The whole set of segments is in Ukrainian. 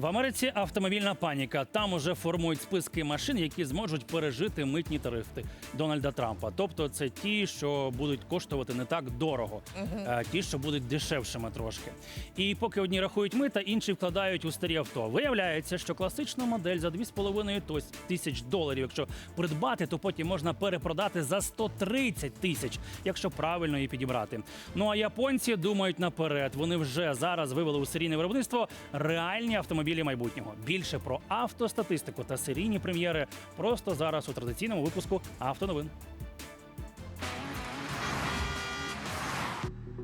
В Америці автомобільна паніка. Там уже формують списки машин, які зможуть пережити митні тарифи Дональда Трампа. Тобто, це ті, що будуть коштувати не так дорого, а ті, що будуть дешевшими трошки. І поки одні рахують мита, інші вкладають у старі авто. Виявляється, що класичну модель за 2,5 тось- тисяч доларів, якщо придбати, то потім можна перепродати за 130 тисяч, якщо правильно її підібрати. Ну а японці думають наперед. Вони вже зараз вивели у серійне виробництво реальні автомобілі майбутнього. Більше про автостатистику та серійні прем'єри просто зараз у традиційному випуску автоновин.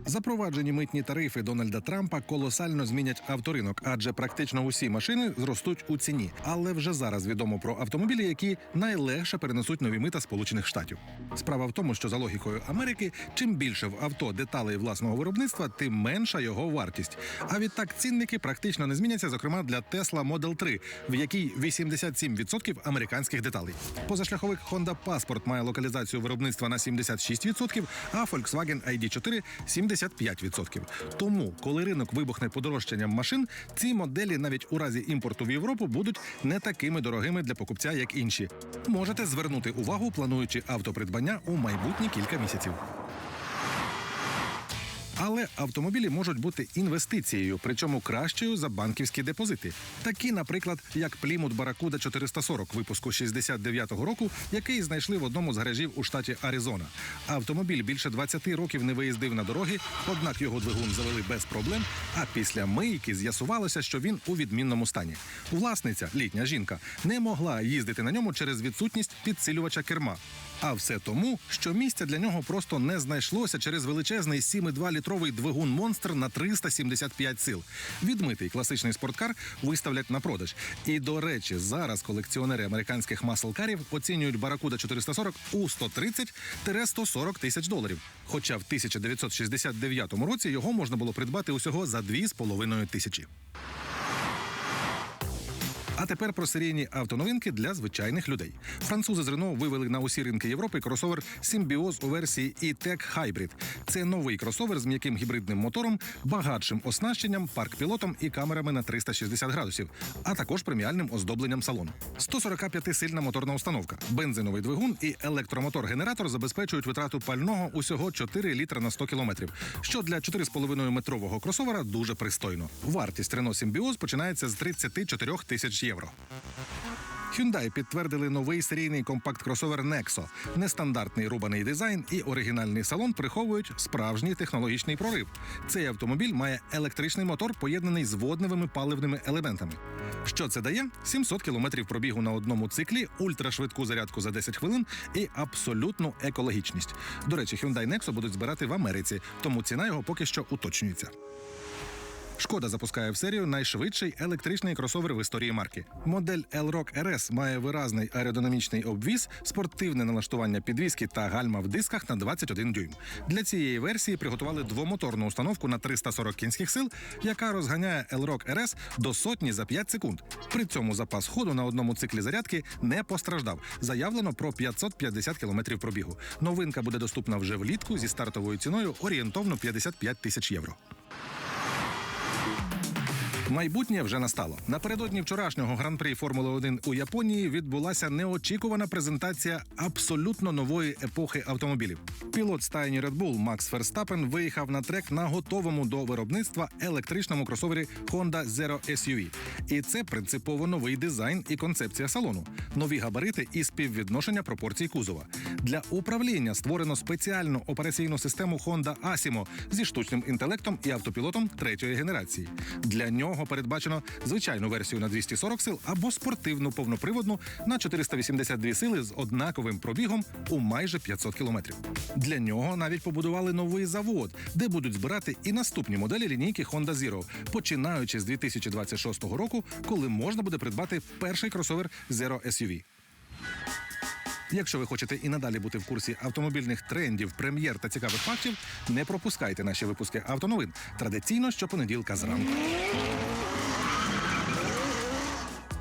Запроваджені митні тарифи Дональда Трампа колосально змінять авторинок, адже практично усі машини зростуть у ціні. Але вже зараз відомо про автомобілі, які найлегше перенесуть нові мита Сполучених Штатів. Справа в тому, що за логікою Америки, чим більше в авто деталей власного виробництва, тим менша його вартість. А відтак цінники практично не зміняться, зокрема для Tesla Model 3, в якій 87% американських деталей. Позашляховик Honda Passport має локалізацію виробництва на 76%, а Volkswagen ID4 – 75%. Тому, коли ринок вибухне подорожчанням машин, ці моделі навіть у разі імпорту в Європу будуть не такими дорогими для покупця, як інші. Можете звернути увагу, плануючи автопридбання у майбутні кілька місяців. Але автомобілі можуть бути інвестицією, причому кращою за банківські депозити. Такі, наприклад, як Plymouth Barracuda 440 випуску 69-го року, який знайшли в одному з гаражів у штаті Аризона. Автомобіль більше 20 років не виїздив на дороги, однак його двигун завели без проблем. А після мийки з'ясувалося, що він у відмінному стані. Власниця, літня жінка, не могла їздити на ньому через відсутність підсилювача керма. А все тому, що місця для нього просто не знайшлося через величезний 7,2-літровий двигун монстр на 375 сил. Відмитий класичний спорткар виставлять на продаж. І до речі, зараз колекціонери американських маслкарів оцінюють Баракуда 440 у 130-140 тисяч доларів. Хоча в 1969 році його можна було придбати усього за 2,5 тисячі. А тепер про серійні автоновинки для звичайних людей. Французи з Renault вивели на усі ринки Європи кросовер Симбіоз у версії E-Tech Hybrid. Це новий кросовер з м'яким гібридним мотором, багатшим оснащенням, парк-пілотом і камерами на 360 градусів, а також преміальним оздобленням салону. 145-сильна моторна установка, бензиновий двигун і електромотор-генератор забезпечують витрату пального усього 4 літра на 100 кілометрів, що для 4,5 метрового кросовера дуже пристойно. Вартість Renault Symbiose починається з 34 тисяч євро. Hyundai підтвердили новий серійний компакт-кросовер Nexo. Нестандартний рубаний дизайн і оригінальний салон приховують справжній технологічний прорив. Цей автомобіль має електричний мотор, поєднаний з водневими паливними елементами. Що це дає? 700 кілометрів пробігу на одному циклі, ультрашвидку зарядку за 10 хвилин і абсолютну екологічність. До речі, Hyundai Nexo будуть збирати в Америці, тому ціна його поки що уточнюється. Шкода запускає в серію найшвидший електричний кросовер в історії марки. Модель L-Rock RS має виразний аеродинамічний обвіз, спортивне налаштування підвіски та гальма в дисках на 21 дюйм. Для цієї версії приготували двомоторну установку на 340 кінських сил, яка розганяє L-Rock RS до сотні за 5 секунд. При цьому запас ходу на одному циклі зарядки не постраждав. Заявлено про 550 кілометрів пробігу. Новинка буде доступна вже влітку зі стартовою ціною орієнтовно 55 тисяч євро. Майбутнє вже настало. Напередодні вчорашнього гран-прі Формули 1 у Японії відбулася неочікувана презентація абсолютно нової епохи автомобілів. Пілот стайні Red Bull Макс Ферстапен виїхав на трек на готовому до виробництва електричному кросовері Honda Zero SUV. І це принципово новий дизайн і концепція салону, нові габарити і співвідношення пропорцій кузова. Для управління створено спеціальну операційну систему Honda Asimo зі штучним інтелектом і автопілотом третьої генерації. Для нього передбачено звичайну версію на 240 сил або спортивну повноприводну на 482 сили з однаковим пробігом у майже 500 кілометрів. Для нього навіть побудували новий завод, де будуть збирати і наступні моделі лінійки Honda Zero, починаючи з 2026 року, коли можна буде придбати перший кросовер Zero SUV. Якщо ви хочете і надалі бути в курсі автомобільних трендів, прем'єр та цікавих фактів, не пропускайте наші випуски автоновин традиційно щопонеділка зранку.